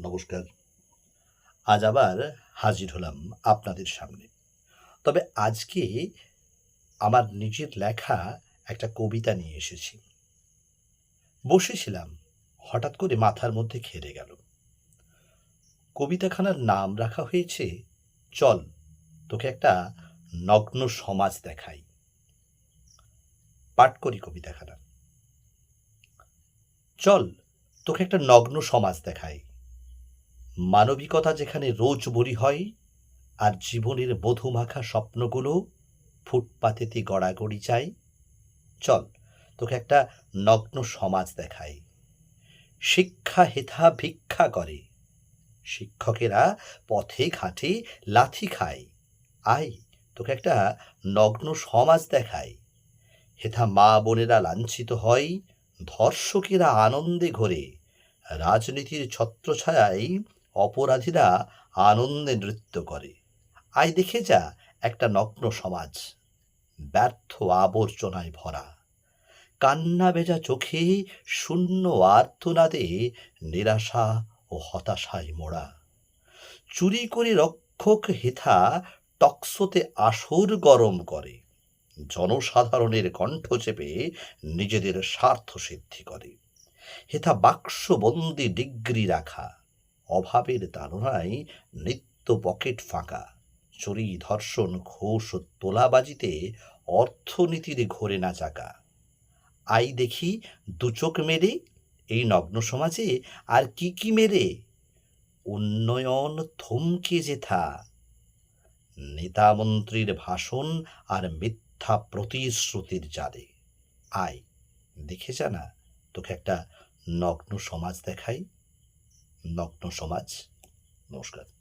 নমস্কার। আজ আবার হাজির হলাম আপনাদের সামনে। তবে আজকে আমার নিজের লেখা একটা কবিতা নিয়ে এসেছি। বসেছিলাম, হঠাৎ করে মাথার মধ্যে খেলে গেল। কবিতাখানার নাম রাখা হয়েছে, চল, তোকে একটা নগ্ন সমাজ দেখাই। পাঠ করি কবিতাখানা। চল, তোকে একটা নগ্ন সমাজ দেখাই। মানবিকতা যেখানে রোজ বরি হয় আর জীবনের মধুমাখা স্বপ্নগুলো ফুটপাতেতে গড়াগড়ি চাই চল তোকে একটা নগ্ন সমাজ দেখাই। শিক্ষা হেথা ভিক্ষা করে। শিক্ষকেরা পথে ঘাটে লাথি খায়। আয়, তোকে একটা নগ্ন সমাজ দেখাই। হেথা মা বোনেরা লাঞ্ছিত হয়, ধর্ষকেরা আনন্দে ঘোরে। রাজনীতির ছত্রছায়ায় অপরাধীরা আনন্দে নৃত্য করে। আয় দেখে যা একটা নগ্ন সমাজ, ব্যর্থ আবর্জনায় ভরা। কান্না বেজা চোখে শূন্য আর্তনাদে নিরাশা ও হতাশায় মোড়া। চুরি করে রক্ষক হেথা টকসোতে আসর গরম করে। জনসাধারণের কণ্ঠ চেপে নিজেদের স্বার্থ সিদ্ধি করে। হেথা বাক্সবন্দি ডিগ্রি রাখা। অভাবের তাড়নায় নিত্য পকেট ফাঁকা। চুরি, ধর্ষণ, ঘোষ ও তোলাবাজিতে অর্থনীতির ঘোরে না চাকা আই দেখি দুচোখ মেরে এই নগ্ন সমাজে আর কি কি মেরে? উন্নয়ন থমকে যেথা। নেতা মন্ত্রীর ভাষণ আর মিথ্যা প্রতিশ্রুতির জালে। আয়, দেখে জানা, তোকে একটা নগ্ন সমাজ দেখাই। নগ্ন সমাজ। নমস্কার।